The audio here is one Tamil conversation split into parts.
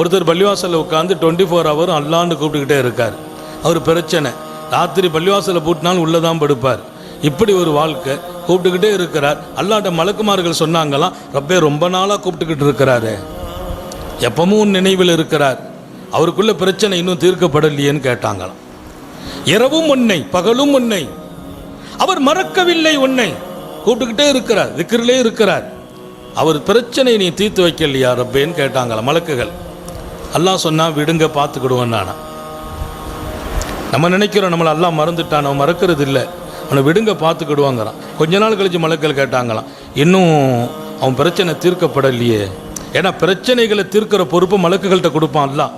ஒருத்தர் பள்ளிவாசலில் உட்காந்து டுவெண்ட்டி ஃபோர் ஹவரும் அல்லான்னு கூப்பிட்டுக்கிட்டே இருக்கார். அவர் பிரச்சனை. ராத்திரி பள்ளிவாசலை பூட்டினாலும் உள்ளே தான் படுப்பார். இப்படி ஒரு வாழ்க்கை கூப்பிட்டுக்கிட்டே இருக்கிறார். அல்லாட்ட மலக்குமார்கள் சொன்னாங்களாம் ரப்பே ரொம்ப நாளாக கூப்பிட்டுக்கிட்டு இருக்கிறாரு. எப்பவும் நினைவில் இருக்கிறார். அவருக்குள்ள பிரச்சனை இன்னும் தீர்க்கப்படலையேன்னு கேட்டாங்களாம். இரவும் உன்னை பகலும் உன்னை. அவர் மறக்கவில்லை உன்னை. கூப்பிட்டுக்கிட்டே இருக்கிறார் திக்கிரிலே இருக்கிறார். அவர் பிரச்சனை நீ தீர்த்து வைக்கலையா ரப்பேன்னு கேட்டாங்களாம் மலக்குகள். அல்லாஹ் சொன்னால் விடுங்க பார்த்துக்கிடுவோம் நானா நம்ம நினைக்கிறோம் நம்மளை எல்லாம் மறந்துட்டான் அவன் மறக்கிறது இல்லை அவனை விடுங்க பார்த்துக்கிடுவாங்கிறான். கொஞ்ச நாள் கழிச்சு மலக்கள் கேட்டாங்களாம் இன்னும் அவன் பிரச்சனை தீர்க்கப்படலையே. ஏன்னா பிரச்சனைகளை தீர்க்கிற பொறுப்பு மலக்குகள்கிட்ட கொடுப்பான் அல்லாஹ்.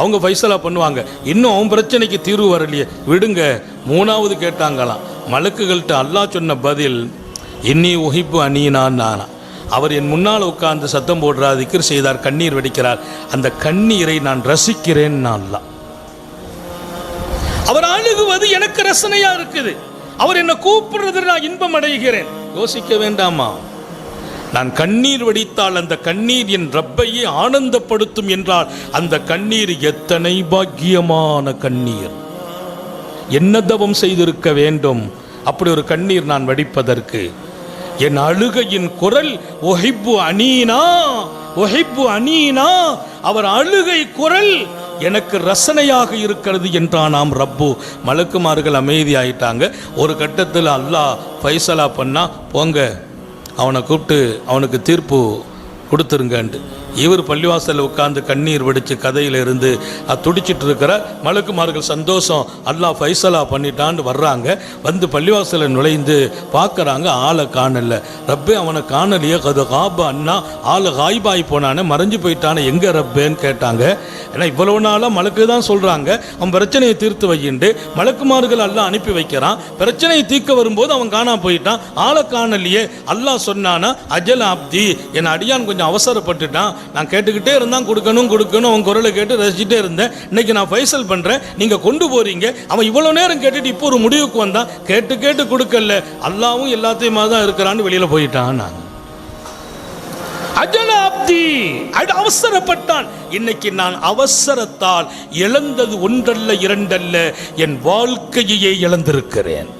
அவங்க ஃபைசலா பண்ணுவாங்க இன்னும் அவன் பிரச்சனைக்கு தீர்வு வரலையே. விடுங்க மூணாவது கேட்டாங்களாம். மலக்குகள்கிட்ட அல்லாஹ் சொன்ன பதில் இன்னி உகிப்பு அணியினான் நானா அவர் என் முன்னால் உட்கார்ந்து சத்தம் போடுறார் திக்கர் செய்தார் கண்ணீர் வெடிக்கிறார். அந்த கண்ணீரை நான் ரசிக்கிறேன் நான் அவர் அழுகுவது எனக்கு ரசனையா இருக்குது. அவர் என்னை கூப்பிடுறது நான் இன்பம் அடைகிறேன். யோசிக்க வேண்டாமா? நான் கண்ணீர் வடித்தால் அந்த கண்ணீர் என் ரப்பையே ஆனந்தப்படுத்தும் என்றால் அந்த கண்ணீர் எத்தனை பாக்கியமான கண்ணீர். என்ன தவம் செய்திருக்க வேண்டும்? அப்படி ஒரு கண்ணீர் நான் வடிப்பதற்கு என் அழுகையின் குரல் ஒஹிப்பு அனீனா ஒஹிப்பு அனீனா. அவர் அழுகை குரல் எனக்கு ரசனையாக இருக்கிறது என்றானாம் ரப்பு. மலக்குமார்கள் அமைதியாயிட்டாங்க. ஒரு கட்டத்தில் அல்லாஹ் ஃபைசலா பண்ணா போங்க அவனை கூப்பிட்டு அவனுக்கு தீர்ப்பு கொடுத்துருங்கன்ட்டு. இவர் பள்ளிவாசலில் உட்கார்ந்து கண்ணீர் வடித்து கதையில் இருந்து அது துடிச்சிட்டு இருக்கிற மலக்குமார்கள் சந்தோஷம் அல்லாஹ் ஃபைசலா பண்ணிட்டான்னு வர்றாங்க. வந்து பள்ளிவாசலில் நுழைந்து பார்க்குறாங்க. ஆளை காணல. ரப்பே அவனை காணலையே. கது காபா அண்ணா ஆளை காய்பாய் போனானே. மறைஞ்சு போயிட்டானே. எங்கே ரப்பேன்னு கேட்டாங்க. ஏன்னா இவ்வளவு நாளாக மலக்கு தான் சொல்கிறாங்க அவன் பிரச்சனையை தீர்த்து வையிண்டு மலக்குமார்கள் எல்லாம் அனுப்பி வைக்கிறான். பிரச்சனையை தீர்க்க வரும்போது அவன் காணாம போயிட்டான். ஆளை காணலையே. அல்லாஹ் சொன்னானா அஜல் ஆப்தி என் அடியான் கொஞ்சம் அவசரப்பட்டுட்டான். நான் கேட்டுக்கிட்டே இருந்தான் கொடுக்கணும் கொடுக்கணும் அவன் குரலை கேட்டு ரசிச்சுட்டே இருந்தேன். இன்னைக்கு நான் ஃபைசல் பண்ணுறேன் நீங்கள் கொண்டு போறீங்க. அவன் இவ்வளோ நேரம் கேட்டுட்டு இப்போ ஒரு முடிவுக்கு வந்தான். கேட்டு கேட்டு கொடுக்கல. அல்லாவும் எல்லாத்தையுமா தான் இருக்கிறான்னு வெளியில் போயிட்டான் நான். அஜனாப்தி அவசரப்பட்டான். இன்னைக்கு நான் அவசரத்தால் இழந்தது ஒன்றல்ல இரண்டல்ல என் வாழ்க்கையே இழந்திருக்கிறேன்.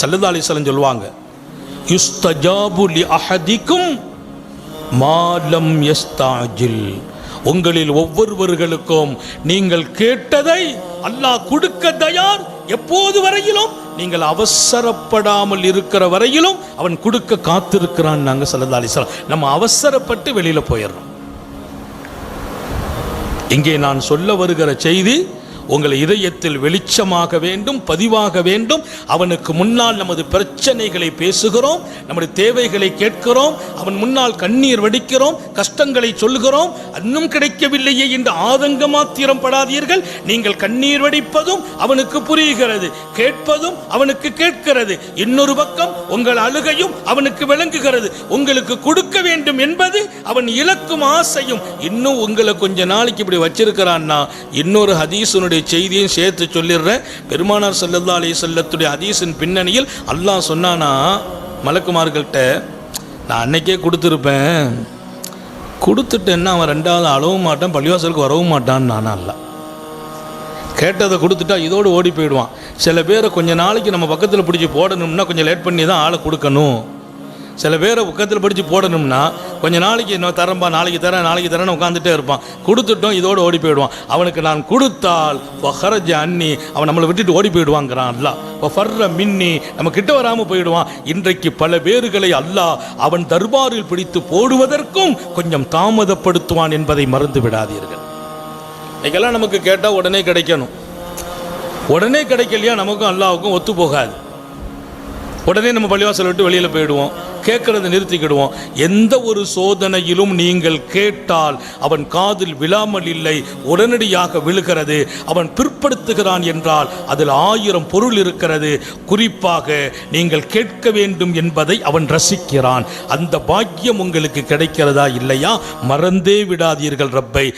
சல்லல்லா சொல்லுவாங்க யுஸ்தஜாபுலி அஹதிக்கும் மாலம் எஸ்தாஜில் உங்களில் ஒவ்வொருவர்களுக்கும் நீங்கள் கேட்டதை அல்லாஹ் கொடுக்க தயார். எப்போது வரையிலும் நீங்கள் அவசரப்படாமல் இருக்கிற வரையிலும் அவன் கொடுக்க காத்திருக்கிறான் நாங்கள் சல்லா அலிஸ்லாம் நம்ம அவசரப்பட்டு வெளியில் போயிடுறோம். இங்கே நான் சொல்ல வருகிற செய்தி உங்கள் இதயத்தில் வெளிச்சமாக வேண்டும் பதிவாக வேண்டும். அவனுக்கு முன்னால் நமது பிரச்சனைகளை பேசுகிறோம் நம்முடைய தேவைகளை கேட்கிறோம் அவன் முன்னால் கண்ணீர் வடிக்கிறோம் கஷ்டங்களை சொல்கிறோம். இன்னும் கிடைக்கவில்லையே என்று ஆதங்க மாத்திரம் படாதீர்கள் நீங்கள் கண்ணீர் வடிப்பதும் அவனுக்கு புரிகிறது கேட்பதும் அவனுக்கு கேட்கிறது. இன்னொரு பக்கம் உங்கள் அழுகையும் அவனுக்கு விளங்குகிறது. உங்களுக்கு கொடுக்க வேண்டும் என்பது அவன் இலக்கும் ஆசையும். இன்னும் உங்களை கொஞ்ச நாளைக்கு இப்படி வச்சிருக்கிறான்னா இன்னொரு ஹதீசனுடைய ஹதீஸனுடைய செய்தியும் சேர்த்து சொல்லிடுறேன். பெருமானார் சல்லல்லா அலி செல்லத்துடைய அதீசின் பின்னணியில் அல்லாஹ் சொன்னானா மலக்குமார்கள்ட்ட நான் அன்னைக்கே கொடுத்துருப்பேன். கொடுத்துட்டேன்னா அவன் ரெண்டாவது அளவும் மாட்டான் பள்ளிவாசலுக்கு வரவும் மாட்டான்னு நானா அல்ல. கேட்டதை கொடுத்துட்டா இதோடு ஓடி போயிடுவான். சில பேரை கொஞ்சம் நாளைக்கு நம்ம பக்கத்தில் பிடிச்சி போடணும்னா கொஞ்சம் லேட் பண்ணி தான் ஆளை கொடுக்கணும். சில பேரை பக்கத்தில் படித்து போடணும்னா கொஞ்ச நாளைக்கு இன்னும் தரம்பா நாளைக்கு தரேன் நாளைக்கு தரேன்னு உட்காந்துட்டே இருப்பான். கொடுத்துட்டோம் இதோடு ஓடி போயிடுவான். அவனுக்கு நான் கொடுத்தால் ஃபஹரஜ அன்னி அவன் நம்மளை விட்டுட்டு ஓடி போயிடுவாங்கிறான் அல்லா ஃபர்ர மின்னி நம்ம கிட்ட வராமல் போயிடுவான். இன்றைக்கு பல பேர்களை அல்லாஹ் அவன் தர்பாரில் பிடித்து போடுவதற்கும் கொஞ்சம் தாமதப்படுத்துவான் என்பதை மறந்து விடாதீர்கள். இன்றைக்கெல்லாம் நமக்கு கேட்டால் உடனே கிடைக்கணும். உடனே கிடைக்கலையா நமக்கும் அல்லாவுக்கும் ஒத்து போகாது. உடனே நம்ம பள்ளிவாசல் விட்டு வெளியில் போயிடுவோம். கேட்கறதை நிறுத்திக்கிடுவோம். எந்த ஒரு சோதனையிலும் நீங்கள் கேட்டால் அவன் காதில் விழாமல் இல்லை உடனடியாக விழுகிறது. அவன் பிற்படுத்துகிறான் என்றால் அதில் ஆயிரம் பொருள் இருக்கிறது. குறிப்பாக நீங்கள் கேட்க வேண்டும் என்பதை அவன் ரசிக்கிறான். அந்த பாக்கியம் உங்களுக்கு கிடைக்கிறதா இல்லையா? மறந்தே விடாதீர்கள் ரப்பை.